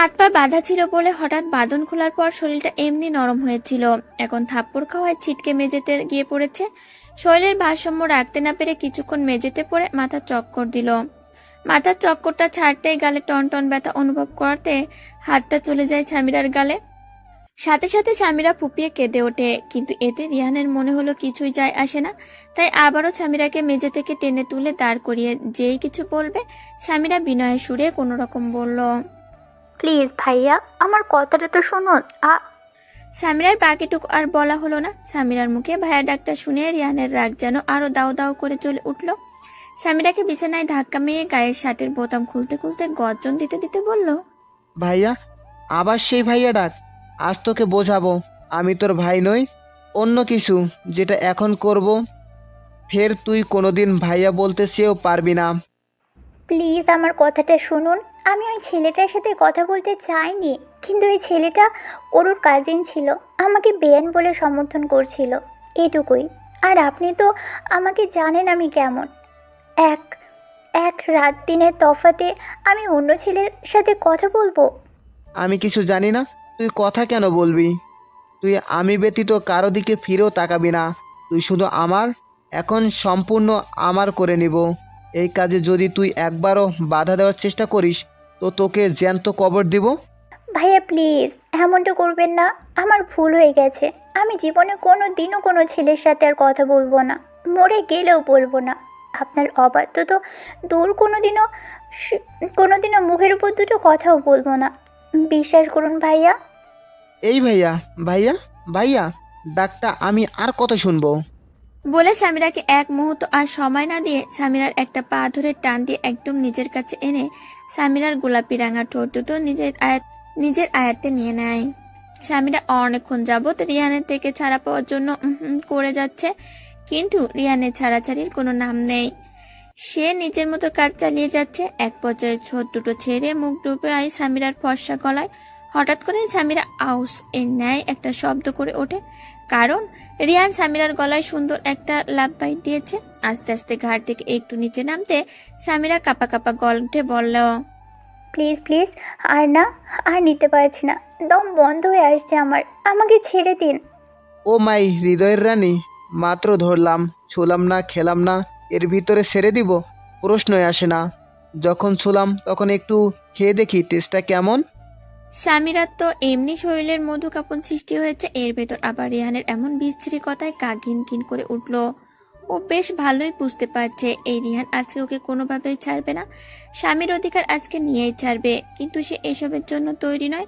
হাত পা বাঁধা ছিল বলে হঠাৎ বাঁধন খোলার পর শরীরটা এমনি নরম হয়েছিল। এখন থাপ্পড় খাওয়ায় ছিটকে মেঝেতে গিয়ে পড়েছে। শরীরের ভারসাম্য রাখতে না পেরে কিছুক্ষণ মেঝেতে পড়ে মাথা চক্কর দিল। মাথার চক্করটা ছাড়তেই গালে টন টন ব্যথা অনুভব করতে হাতটা চলে যায় স্বামীরার গালে। সাথে সাথে স্বামীরা ফুপিয়ে কেঁদে ওঠে, কিন্তু এতে রিহানের মনে হলো কিছুই যায় আসে না। তাই আবারও স্বামীরাকে মেঝে থেকে টেনে তুলে দাঁড় করিয়ে যেই কিছু বলবে স্বামীরা বিনয়ের সুরে কোনো রকম বলল প্লিজ ভাইয়া আমার কথাটা তো শুনুন। আ স্বামীরার বাকিটুকু আর বলা হলো না। স্বামীরার মুখে ভাইয়া ডাকটা শুনে রিয়ানের রাগ যেন আরও দাও দাও করে চলে উঠল। স্বামীরাকে বিছানায় ধাক্কা মেরে গায়ের শার্টের বোতাম খুলতে খুলতে গর্জন দিতে দিতে বলল ভাইয়া আবার সেই ভাইয়া ডাক। আজ তোকে বোঝাবো। আমি তোর ভাই নই অন্য কিছু যেটা এখন করব। ফের তুই কোনোদিন ভাইয়া বলতে চেয়েও পারবি না। প্লিজ আমার কথাটা শুনুন। আমি ওই ছেলেটার সাথে কথা বলতে চাইনি, কিন্তু ওই ছেলেটা ওর কাজিন ছিল, আমাকে বেয়ান বলে সমর্থন করছিল, এটুকুই। আর আপনি তো আমাকে জানেন আমি কেমন। এক এক রাত দিনের তফাতে আমি অন্য ছেলের সাথে কথা বলব? আমি কিছু জানি না, তুই কথা কেন বলবি? তুই আমি ব্যতীত কারও দিকে ফিরেও তাকাবি না, তুই শুধু আমার, এখন সম্পূর্ণ আমার করে নিব। এই কাজে যদি তুই একবারও বাধা দেওয়ার চেষ্টা করিস তো তোকে জ্যান্ত কবর দিব। ভাইয়া প্লিজ এমনটা করবেন না। আমার ভুল হয়ে গেছে। আমি জীবনে কোনো দিনও কোনো ছেলের সাথে আর কথা বলব না। মরে গেলেও বলব না। আপনার অবাধ্য তো দূর কোনো দিনও কোনো দিনও মুখের উপর দুটো কথাও বলব না। বিশ্বাস করুন ভাইয়া। এই ভাইয়া ভাইয়া ভাইয়া ডাকটা আমি আর কত শুনব? বলে স্বামীরাকে এক মুহূর্ত আর সময় না দিয়ে স্বামীরার একটা পা ধরে টান দিয়ে একদম নিজের কাছে এনে স্বামীরার গোলাপি রাঙা ঠোঁট দুটো নিজের আয়াত নিজের আয়াতে নিয়ে নেয়। স্বামীরা অনেকক্ষণ যাবৎ রিয়ানের থেকে ছাড়া পাওয়ার জন্য করে যাচ্ছে, কিন্তু রিয়ানের ছাড়াছাড়ির কোনো নাম নেই। সে নিজের মতো কাজ চালিয়ে যাচ্ছে, এক পর্যায়ে ছোট দুটো ছেড়ে মুখ ডুবে আয় স্বামীরার ফর্সা গলায়। হঠাৎ করে স্বামীরা আউস এর ন্যায় একটা শব্দ করে ওঠে, কারণ রিয়ান সামিরার গলায় সুন্দর একটা লাভ বাইট দিয়েছে। আস্তে আস্তে ঘাট থেকে একটু নিচে নামতে সামিরা কাপা কাপা গল্পে বলল প্লিজ প্লিজ আর না আর নিতে পারছি না। দম বন্ধ হয়ে আসছে আমার। আমাকে ছেড়ে দিন। ও মাই হৃদয়ের রানী মাত্র ধরলাম ছুলাম না খেলাম না এর ভিতরে ছেড়ে দিব? প্রশ্নই আসে না। যখন ছুলাম তখন একটু খেয়ে দেখি টেস্টটা কেমন? সামিরার তো এমনি শরীরের মধু কাপন সৃষ্টি হয়েছে, এর ভেতর আবার রিহানের এমন বিচ্ছিরি কথায় ঘিন ঘিন করে উঠল। ও বেশ ভালোই বুঝতে পারছে, এই রিহান আজকে ওকে কোনোভাবেই ছাড়বে না। স্বামীর অধিকার আজকে নিয়েই ছাড়বে, কিন্তু সে এসবের জন্য তৈরি নয়।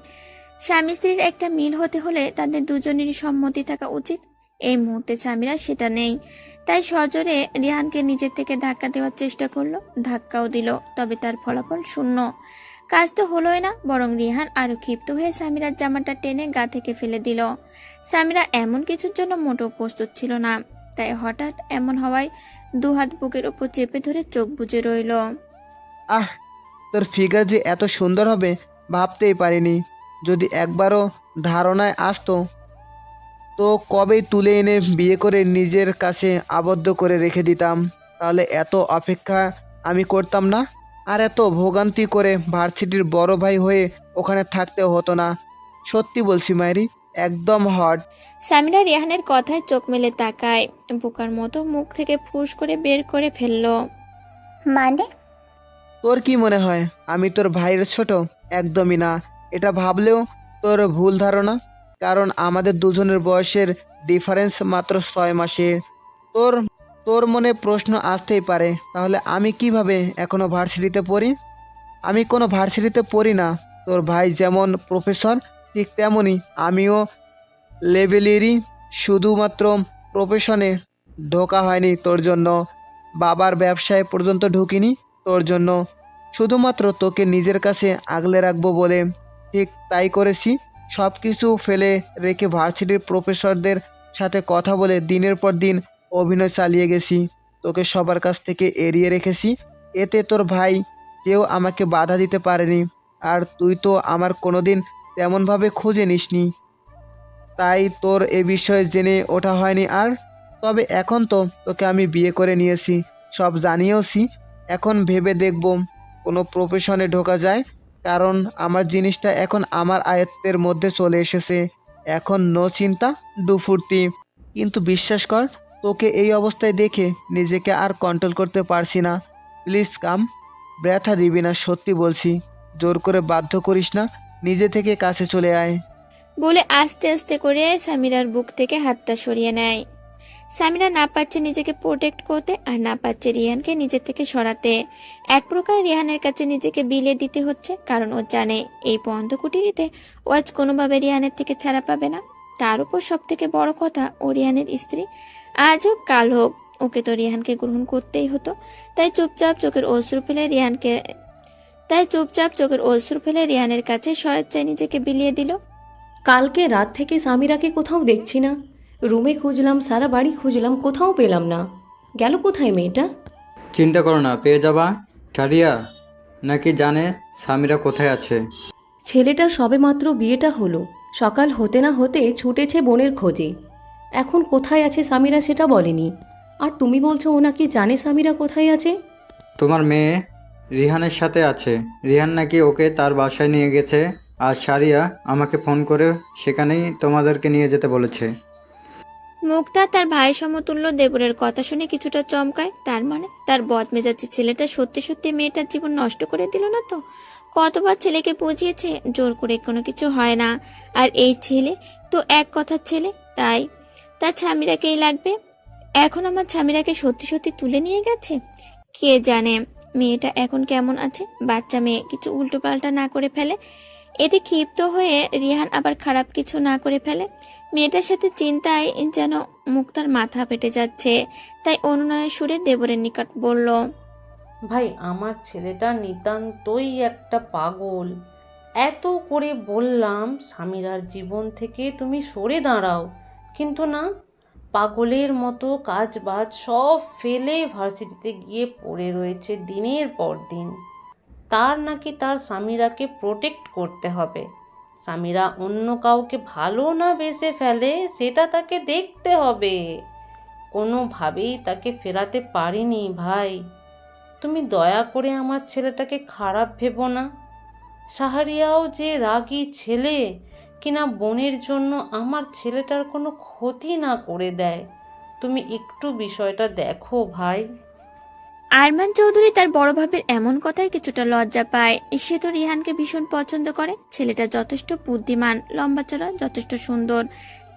স্বামী স্ত্রীর একটা মিল হতে হলে তাদের দুজনেরই সম্মতি থাকা উচিত। এই মুহূর্তে স্বামীরা সেটা নেই। তাই সজোরে রিহানকে নিজের থেকে ধাক্কা দেওয়ার চেষ্টা করল, ধাক্কাও দিল, তবে তার ফলাফল শূন্য। কাজ তো হলোই না, বরং রিহান আরও ক্ষিপ্ত হয়ে সামিরার জামাটা টেনে গা থেকে ফেলে দিল। সামিরা এমন কিছুর জন্য মোটেও প্রস্তুত ছিল না, তাই হঠাৎ এমন হওয়ায় দুহাত বুকের উপর চেপে ধরে চোখ বুজে রইল। আহ, তোর ফিগার যে এত সুন্দর হবে, ভাবতেই পারিনি। যদি একবারও ধারণায় আসতো, তো কবেই তুলে এনে বিয়ে করে নিজের কাছে আবদ্ধ করে রেখে দিতাম। তাহলে এত অপেক্ষা আমি করতাম না? আর এত ভোগান্তি করে ভার্সিটির বড় ভাই হয়ে ওখানে থাকতে হতো না। সত্যি বলছি মায়েরি একদম হট সামিরা রিহানের কথায় চোখ মেলে তাকায়। বোকার মতো মুখ থেকে ফুস করে বের করে ফেলল। মানে? তোর কি মনে হয় আমি তোর ভাইয়ের ছোট? একদমই না। এটা ভাবলেও তোর ভুল ধারণা কারণ আমাদের দুজনের বয়সের ডিফারেন্স মাত্র ছয় মাসের তোর তোর মনে প্রশ্ন আসতেই পারে, তাহলে আমি কীভাবে এখনও ভার্সিটিতে পড়ি? আমি কোনো ভার্সিটিতে পড়ি না, তোর ভাই যেমন প্রফেসর, ঠিক তেমনই আমিও লেভেলেরই, শুধুমাত্র প্রফেশনে ঢোকা হয়নি তোর জন্য। বাবার ব্যবসায় পর্যন্ত ঢুকিনি তোর জন্য। শুধুমাত্র তোকে নিজের কাছে আগলে রাখব বলে ঠিক তাই করেছি। সব কিছু ফেলে রেখে ভার্সিটির প্রফেসরদের সাথে কথা বলে দিনের পর দিন অভিনয় চালিয়ে গেছি। তোকে সবার কাছ থেকে এড়িয়ে রেখেছি। এতে তোর ভাই কেউ আমাকে বাধা দিতে পারেনি। আর তুই তো আমার কোনোদিন তেমনভাবে খুঁজে নিসনি। তাই তোর এ বিষয়ে জেনে ওঠা হয়নি আর। তবে এখন তো তোকে আমি বিয়ে করে নিয়েছি। সব জানিয়েওছি। এখন ভেবে দেখব। কোনো প্রফেশনে ঢোকা যায়। কারণ আমার জিনিসটা এখন আমার আয়ত্তের মধ্যে চলে এসেছে। এখন নো চিন্তা দুফুর্তি কিন্তু বিশ্বাস কর তোকে এই অবস্থায় দেখে নিজেকে আর কন্ট্রোল করতে পারছি না। Please, come. ব্যথা দিবি না, সত্যি বলছি। জোর করে বাধ্য করিস না, নিজে থেকে কাছে চলে আয়। বলে আস্তে আস্তে করে সামিরার বুক থেকে হাতটা সরিয়ে নেয়। সামিরা না পাচ্ছে নিজেকে প্রোটেক্ট করতে আর না পাচ্ছে রিহানকে নিজের থেকে সরাতে। এক প্রকার রিহানের কাছে নিজেকে বিলে দিতে হচ্ছে, কারণ ও জানে এই বন্ধ কুটিরিতে ও আজ কোনোভাবে রিহানের থেকে ছাড়া পাবে না। তার উপর সব থেকে বড় কথা ও রিহানের স্ত্রী। আজ হোক কাল হোক ওকে তো রিহানকে গ্রহণ করতেই হতো। তাই চুপচাপ চোখের অশ্রু ফেলে রিহানকে তাই চুপচাপ চোখের অশ্রু ফেলে রিহানের কাছে স্বেচ্ছায় নিজেকে বিলিয়ে দিল। কালকে রাত থেকে সামিরাকে কোথাও দেখছি না। রুমে খুঁজলাম সারা বাড়ি খুঁজলাম কোথাও পেলাম না। গেল কোথায় মেয়েটা? চিন্তা করো না পেয়ে যাবা। সারিয়া নাকি জানে সামিরা কোথায় আছে? ছেলেটার সবেমাত্র বিয়েটা হলো। সকাল হতে না হতে ছুটেছে বোনের খোঁজে। এখন কোথায় আছে সামিরা সেটা বলেনি। আর তুমি বলছো ও নাকি জানে সামিরা কোথায় আছে? তোমার মেয়ে রিহানের সাথে আছে। রিহান নাকি ওকে তার বাসায় নিয়ে গেছে। আর সারিয়া আমাকে ফোন করে সেখানেই তোমাদেরকে নিয়ে যেতে বলেছে। মুক্তা তার ভাই সমতুল্য দেবরের কথা শুনে কিছুটা চমকায়। তার মানে তার বদমেজাজি ছেলেটা সত্যি সত্যি মেয়েটার জীবন নষ্ট করে দিল না তো? কতবার ছেলেকে বুঝিয়েছে, জোর করে কোনো কিছু হয় না। আর এই ছেলে তো এক কথার ছেলে, তাই। তার স্বামীরাকেই লাগবে? এখন আমার স্বামীরাকে সত্যি সত্যি তুলে নিয়ে গেছে? কে জানে? মেয়েটা এখন কেমন আছে? বাচ্চা মেয়ে কিছু উল্টোপাল্টা না করে ফেলে? এতে ক্ষিপ্ত হয়ে রিহান আবার খারাপ কিছু না করে ফেলে? মেয়েটার সাথে চিন্তায় যেন মুক্তার মাথা ফেটে যাচ্ছে। তাই অনুনয়ের সুরে দেবরের নিকট বলল ভাই, আমার ছেলেটা নিতান্তই একটা পাগল। এত করে বললাম স্বামীরার জীবন থেকে তুমি সরে দাঁড়াও। কিন্তু না, পাগলের মতো কাজ বাজ সব ফেলে ভার্সিটিতে গিয়ে পড়ে রয়েছে দিনের পর দিন। তার নাকি তার স্বামীরাকে প্রোটেক্ট করতে হবে। স্বামীরা অন্য কাউকে ভালো না বেসে ফেলে, সেটা তাকে দেখতে হবে। কোনোভাবেই তাকে ফেরাতে পারিনি ভাই। তুমি দয়া করে আমার ছেলেটাকে খারাপ ভেবো না। সাহারিয়াও যে রাগী ছেলে, কিনা বোনের জন্য আমার ছেলেটার কোনো ক্ষতি না করে দেয়? তুমি একটু বিষয়টা দেখো ভাই। আরমান চৌধুরী তার বড় ভাবের এমন কথায় কিছুটা লজ্জা পায়। সে তো রিহানকে ভীষণ পছন্দ করে। ছেলেটা যথেষ্ট বুদ্ধিমান, লম্বা চড়া, যথেষ্ট সুন্দর।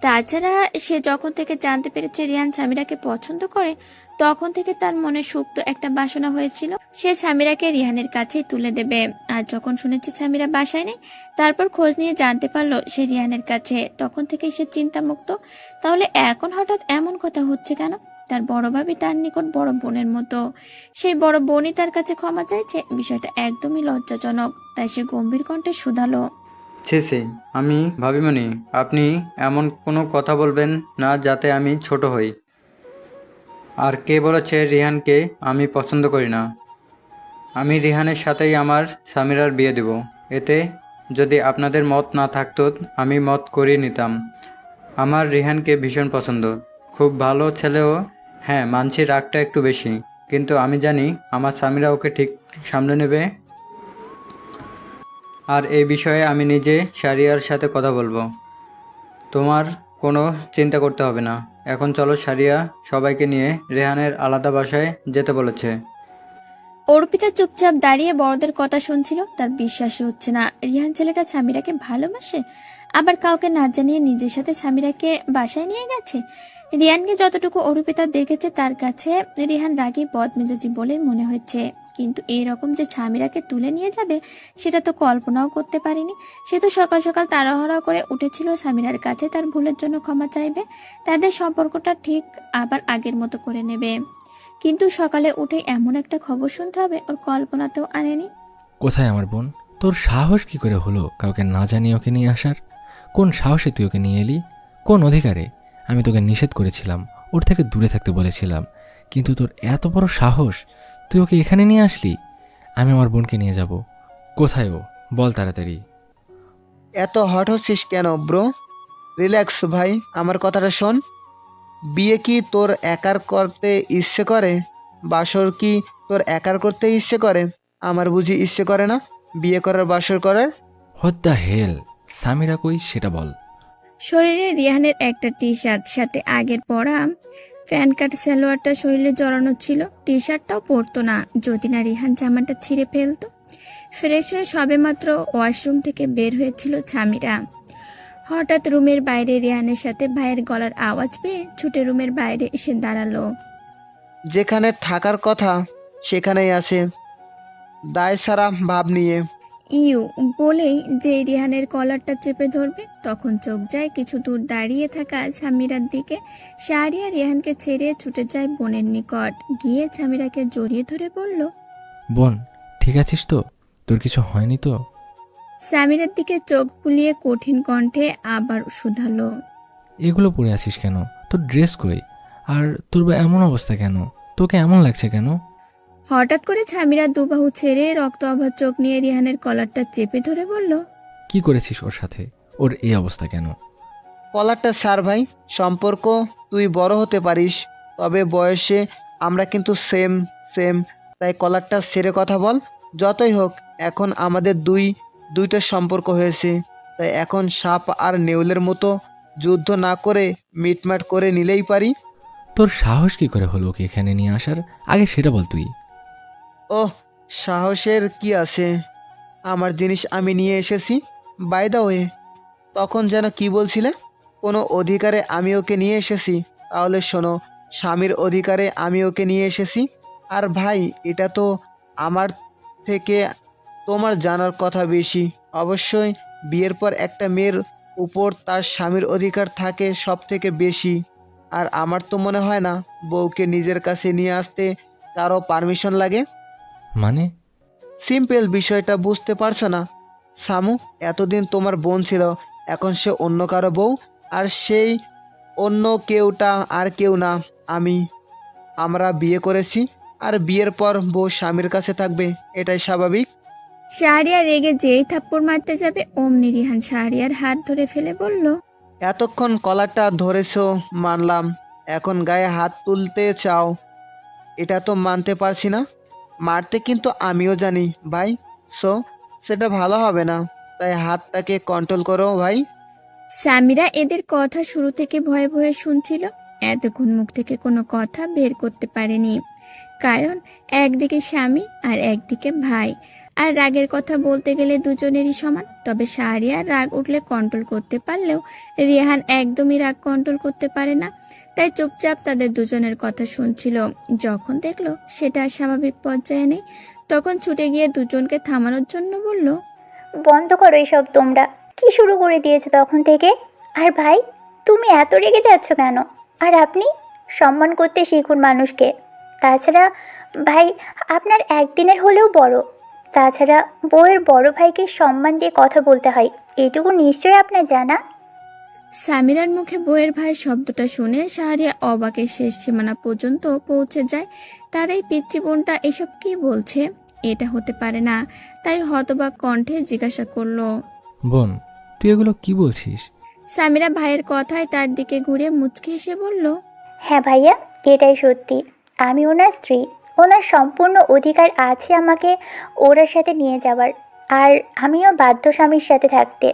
তাছাড়া সে যখন থেকে জানতে পেরেছে রিয়ান সামিরাকে পছন্দ করে, তখন থেকে তার মনে সুপ্ত একটা বাসনা হয়েছিল। সে সামিরাকে রিহানের কাছেই তুলে দেবে। আর যখন শুনেছে সামিরা বাসায় নেই, তারপর খোঁজ নিয়ে জানতে পারল সে রিহানের কাছে। তখন থেকেই সে চিন্তামুক্ত। তাহলে এখন হঠাৎ এমন কথা হচ্ছে কেন? তার বড় ভাবি তার নিকট বড় বোনের মতো। সেই বড় বোনই তার কাছে ক্ষমা চাইছে। বিষয়টা একদমই লজ্জাজনক। তাই সে গম্ভীর কণ্ঠে শুধালো। ছি ছি। আমি ভাবিমনি, আপনি এমন কোনো কথা বলবেন না যাতে আমি ছোট হই। আর কে বলেছে রিহানকে আমি পছন্দ করি না? আমি রিহানের সাথেই আমার সামিরার বিয়ে দেব। এতে যদি আপনাদের মত না থাকতো, আমি মত করিয়ে নিতাম। আমার রিহানকে ভীষণ পছন্দ। খুব ভালো ছেলেও হ্যাঁ মানছি রাগটা একটু বেশি। কিন্তু আমি জানি আমার স্বামীরা ওকে ঠিক সামলে নেবে আর এই বিষয়ে আমি নিজে সারিয়ার সাথে কথা বলব। তোমার কোনো চিন্তা করতে হবে না। এখন চলো সারিয়া সবাইকে নিয়ে রেহানের আলাদা বাসায় যেতে বলেছে। অর্পিতা চুপচাপ দাঁড়িয়ে বড়দের কথা শুনছিল, তার বিশ্বাসই হচ্ছে না। রিহান ছেলেটা স্বামীরাকে ভালোবাসে? আবার কাউকে না জানিয়ে নিজের সাথে স্বামীরাকে বাসায় নিয়ে গেছে? রিয়ানকে যতটুকু অরূপিতা দেখেছে, তার কাছে রিহান রাগী বদমেজাজি বলেই মনে হচ্ছে। কিন্তু এই রকম যে স্বামীরাকে তুলে নিয়ে যাবে, সেটা তো কল্পনাও করতে পারিনি। সে তো সকাল সকাল তাড়াহড়া করে উঠেছিল স্বামীরার কাছে, তার ভুলের জন্য ক্ষমা চাইবে। তাদের সম্পর্কটা ঠিক আবার আগের মতো করে নেবে। কিন্তু সকালে উঠে এমন একটা খবর শুনতে হবে, ওর কল্পনাতেও আনেনি। কোথায় আমার বোন? তোর সাহস কি করে হলো কাউকে না জানিয়ে ওকে নিয়ে আসার? কোন সাহসে তুই ওকে নিয়ে এলি? কোন অধিকারে? আমি তোকে নিষেধ করেছিলাম, ওর থেকে দূরে থাকতে বলেছিলাম। কিন্তু তোর এত বড় সাহস তুই ওকে এখানে নিয়ে আসলি? আমি আমার বোনকে নিয়ে যাব। কোথায় ও? বল তাড়াতাড়ি। এত হট হচ্ছিস কেন ব্রো রিল্যাক্স ভাই আমার কথাটা শোন। বিয়ে কি তোর একার করতে ইচ্ছে করে? বাসর কি তোর একার করতে ইচ্ছে করে? আমার বুঝি ইচ্ছে করে না বিয়ে করার বাসর করার? হোয়াট দ্য হেল সামিরা কই? সেটা বল। শরীরে রিহানের একটা টি শার্ট সাথে আগের পরা প্যান্ট কাট সালোয়ারটা শরীরে জড়ানো ছিল টি শার্টটাও পরতো না। যদি না রিহান জামাটা ছিঁড়ে ফেলতো। ফ্রেশ হয়ে সবেমাত্র ওয়াশরুম থেকে বের হয়েছিল ছামিরা। হঠাৎ রুমের বাইরে রিহানের সাথে ভাইয়ের গলার আওয়াজ পেয়ে ছুটে রুমের বাইরে এসে দাঁড়াল। যেখানে থাকার কথা, সেখানেই আছে। দায় সারা ভাব নিয়ে। ইউ বলেই যে রিহানের কলারটা চেপে ধরবে তখন চোখ যায় কিছু দূর দাঁড়িয়ে থাকা সামিরার দিকে। শাহরিয়া রিহানকে ছেড়ে ছুটে যায় বোনের নিকট। গিয়ে সামিরাকে জড়িয়ে ধরে বলল বোন ঠিক আছিস তো? তোর কিছু হয়নি তো? সামিরার দিকে চোখ বুলিয়ে কঠিন কণ্ঠে আবার শুধালো এগুলো পরে আছিস কেন? তোর ড্রেস কই? আর তোর এমন অবস্থা কেন? তোকে এমন লাগছে কেন? হঠাৎ করে সামিরা দুবাহু ছেড়ে রক্ত অভাব চোখ নিয়ে রিহানের কলারটা চেপে ধরে বলল কি করেছিস ওর সাথে? ওর এই অবস্থা কেন? কলারটা স্যার ভাই সম্পর্ক তুই বড় হতে পারিস তবে বয়সে আমরা কিন্তু সেম সেম তাই কলারটা সেরে কথা বল। যতই হোক এখন আমাদের দুই দুইটা সম্পর্ক হয়েছে তাই এখন সাপ আর নেউলের মতো যুদ্ধ না করে মিটমাট করে নিলেই পারি। তোর সাহস কি করে হলো ওকে এখানে নিয়ে আসার? আগে সেটা বল তুই। ও সাহসের কি আছে? আমার জিনিস আমি নিয়ে এসেছি বাই দা ওয়ে তখন যেন কি বলছিলে? কোনো অধিকারে আমি ওকে নিয়ে এসেছি? তাহলে শোনো, স্বামীর অধিকারে আমি ওকে নিয়ে এসেছি। আর ভাই, এটা তো আমার থেকে তোমার জানার কথা বেশি। অবশ্যই বিয়ের পর একটা মেয়ের উপর তার স্বামীর অধিকার থাকে সব থেকে বেশি। আর আমার তো মনে হয় না, বউকে নিজের কাছে নিয়ে আসতে কারও পারমিশন লাগে। মানে? সিম্পল বিষয়টা বুঝতে পারছ না। সামু এতদিন তোমার বোন ছিল এখন সে অন্য কারও বউ আর সেই অন্য কেউটা আর কেউ না আমি। আমরা বিয়ে করেছি আর বিয়ের পর বউ স্বামীর কাছে থাকবে এটাই স্বাভাবিক। শাহরিয়া রেগে যেই থাপ্পড় মারতে যাবে অমনি রিহান শাহরিয়ার হাত ধরে ফেলে বলল এতক্ষণ কলারটা ধরেছো মানলাম। এখন গায়ে হাত তুলতে চাও। এটা তো মানতে পারছি না। মারতে কিন্তু আমিও জানি, ভাই। সো সেটা ভালো হবে না। তাই হাতটাকে কন্ট্রোল করো, ভাই। সামিরা এদের কথা শুরু থেকে ভয়ে ভয়ে শুনছিল। এতক্ষণ মুখ থেকে কোনো কথা বের করতে পারেনি। কারণ একদিকে স্বামী আর একদিকে ভাই। আর রাগের কথা বলতে গেলে দুজনেরই সমান। তবে শাহরিয়ার রাগ উঠলে কন্ট্রোল করতে পারলেও রিহান একদমই রাগ কন্ট্রোল করতে পারে না। তাই চুপচাপ তাদের দুজনের কথা শুনছিল। যখন দেখল সেটা স্বাভাবিক পর্যায়ে নেই, তখন ছুটে গিয়ে দুজনকে থামানোর জন্য বলল, বন্ধ করো এসব তোমরা। কি শুরু করে দিয়েছ তখন থেকে? আর ভাই, তুমি এত রেগে যাচ্ছ কেন? আর আপনি? সম্মান করতে শিখুন মানুষকে। তাছাড়া, ভাই, আপনার একদিনের হলেও বড়। তাছাড়া বউয়ের বড় ভাইকে সম্মান দিয়ে কথা বলতে হয়। এটুকু নিশ্চয়ই আপনার জানা। সামিরার মুখে বইয়ের ভাইয়ের শব্দটা শুনে শাহরিয়া অবাকের শেষ সীমানা পর্যন্ত পৌঁছে যায়। তার এই পিচ্চি বোনটা এসব কি বলছে? এটা হতে পারে না। তাই হতবাক কণ্ঠে জিজ্ঞাসা করল বোন তুই এগুলো কি বলছিস? সামিরা ভাইয়ের কথায় তার দিকে ঘুরে মুচকে এসে বলল হ্যাঁ ভাইয়া এটাই সত্যি। আমি ওনার স্ত্রী। ওনার সম্পূর্ণ অধিকার আছে আমাকে ওনার সাথে নিয়ে যাওয়ার। আর আমিও বাধ্য স্বামীর সাথে থাকতে।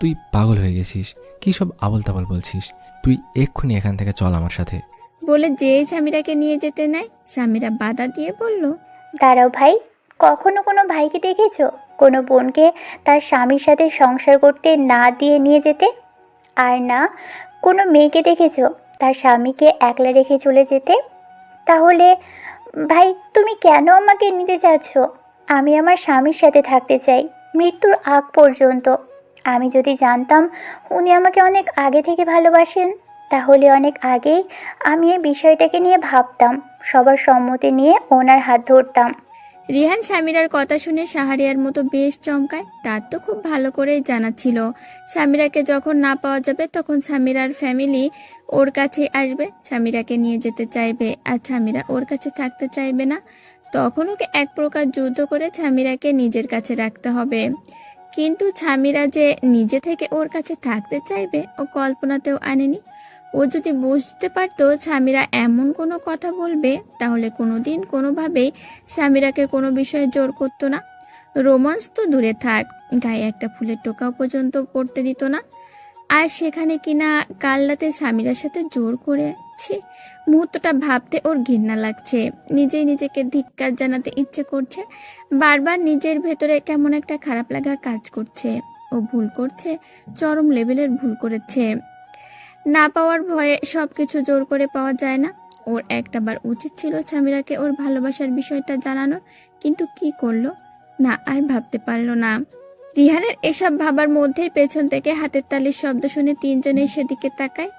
তুই পাগল হয়ে গেছিস। কি সব আবল তাবল বলছিস? তুই এক্ষুনি এখান থেকে চল আমার সাথে। বলে যেই সামিরাকে নিয়ে যেতে নেয় সামিরা বাধা দিয়ে বলল দাঁড়াও ভাই কখনো কোনো ভাইকে দেখেছ? কোনো বোনকে তার স্বামীর সাথে সংসার করতে না দিয়ে নিয়ে যেতে? আর না কোনো মেয়েকে দেখেছ? তার স্বামীকে একলা রেখে চলে যেতে? তাহলে ভাই তুমি কেন আমাকে নিতে চাচ্ছ আমি আমার স্বামীর সাথে থাকতে চাই মৃত্যুর আগ পর্যন্ত। আমি যদি জানতাম উনি আমাকে অনেক আগে থেকে ভালোবাসেন, তাহলে অনেক আগেই আমি এই বিষয়টাকে নিয়ে ভাবতাম, সবার সম্মতি নিয়ে ওনার হাত ধরতাম। রিহান সামিরার কথা শুনে সাহারিয়ার মতো বেশ চমকায়, তার তো খুব ভালো করেই জানা ছিল। সামিরাকে যখন না পাওয়া যাবে, তখন সামিরার ফ্যামিলি ওর কাছে আসবে, সামিরাকে নিয়ে যেতে চাইবে। আর সামিরা ওর কাছে থাকতে চাইবে না, তখন ওকে এক প্রকার যুদ্ধ করে ছামিরাকে নিজের কাছে রাখতে হবে। কিন্তু ছামিরা যে নিজে থেকে ওর কাছে থাকতে চাইবে, ও কল্পনাতেও আনেনি। ও যদি বুঝতে পারতো ছামিরা এমন কোনো কথা বলবে, তাহলে কোনোদিন কোনোভাবেই সামিরাকে কোনো বিষয়ে জোর করতো না। রোমান্স তো দূরে থাক, গায়ে একটা ফুলের টোকাও পর্যন্ত পড়তে দিত না। আর সেখানে কিনা কাল রাতে স্বামীরার সাথে জোর করেছি মুহূর্তটা ভাবতে ওর ঘৃণা লাগছে। নিজেই নিজেকে ধিক্কার জানাতে ইচ্ছে করছে। বারবার নিজের ভেতরে কেমন একটা খারাপ লাগা কাজ করছে। ও ভুল করছে, চরম লেভেলের ভুল করেছে। না পাওয়ার ভয়ে সব কিছু জোর করে পাওয়া যায় না। ওর একটাবার উচিত ছিল স্বামীরাকে ওর ভালোবাসার বিষয়টা জানানোর, কিন্তু কি করল? না, আর ভাবতে পারল না। রিহানের এসব ভাবার মধ্যেই পেছন থেকে হাতের তালির শব্দ শুনে তিনজনে সেদিকে তাকায়।